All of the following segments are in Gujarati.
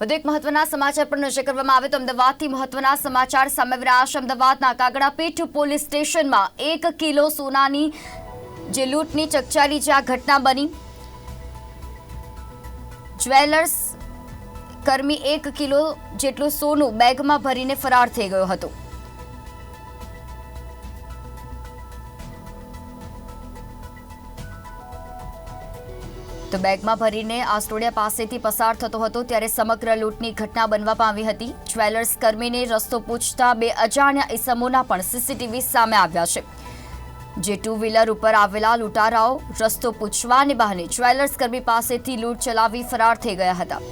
વધુ એક મહત્વના સમાચાર પર નજર કરવામાં આવે તો અમદાવાદથી મહત્વના સમાચાર સામે છે. અમદાવાદના કાગડાપીઠ પોલીસ સ્ટેશનમાં એક કિલો સોનાની જે લૂંટની ચકચારી જે આ ઘટના બની. જ્વેલર્સ કર્મી એક કિલો જેટલું સોનું બેગમાં ભરીને ફરાર થઈ ગયો હતો. તો બેગમાં ભરીને આસ્ટોડિયા પાસેથી પસાર થતો હતો ત્યારે સમગ્ર લૂંટની ઘટના બનવા પામી હતી. જ્વેલર્સ કર્મીને રસ્તો પૂછતા બે અજાણ્યા ઇસમોના પણ સીસીટીવી સામે આવ્યા છે. જે ટુ વ્હીલર ઉપર આવેલા લૂંટારાઓ રસ્તો પૂછવાને બહાને જ્વેલર્સ કર્મી પાસેથી લૂંટ ચલાવી ફરાર થઈ ગયા હતા.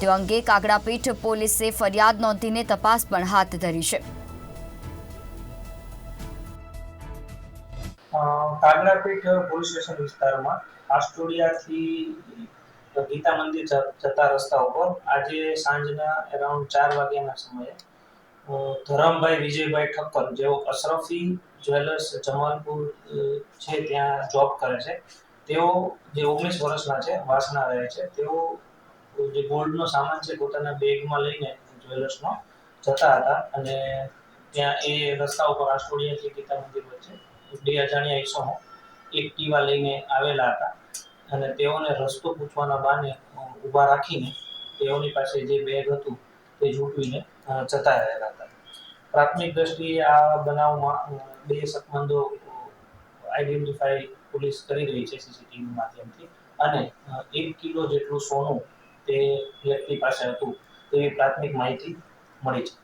તે અંગે કાગડાપીઠ પોલીસે ફરિયાદ નોંધીને તપાસ પણ હાથ ધરી છે. કાગડાપીઠ પોલીસ સ્ટેશન વિસ્તારમાં આસ્ટોડિયાથી ગીતા મંદિર જતા રસ્તા ઉપર આજે સાંજના એરાઉન્ડ ચાર વાગ્યાના સમયે ધરમભાઈ વિજયભાઈ ઠક્કર જેઓ અશરફી જ્વેલર્સ જમાલપુર છે ત્યાં જોબ કરે છે. તેઓ જે ઓગણીસ વર્ષના છે, વાસના રહે છે, તેઓ જે ગોલ્ડનો સામાન છે પોતાના બેગમાં લઈને જ્વેલર્સનો જતા હતા અને ત્યાં એ રસ્તા ઉપર આસ્ટોડિયાથી ગીતા મંદિર વચ્ચે બે અજાણ્યા એકસોમો એક્ટિવા લઈને આવેલા હતા. અને તેઓને રસ્તો પૂછવાના બહાને ઊભા રાખીને તેઓની પાસે જે બેગ હતું તે ઝૂંટવીને જતા રહેલા હતા. પ્રાથમિક દ્રષ્ટિએ આ બનાવમાં બે શકમંદો આઈડેન્ટિફાઈ પોલીસ કરી રહી છે સીસીટીવી માધ્યમથી. અને એક કિલો જેટલું સોનું તે વ્યક્તિ પાસે હતું તેવી પ્રાથમિક માહિતી મળી છે.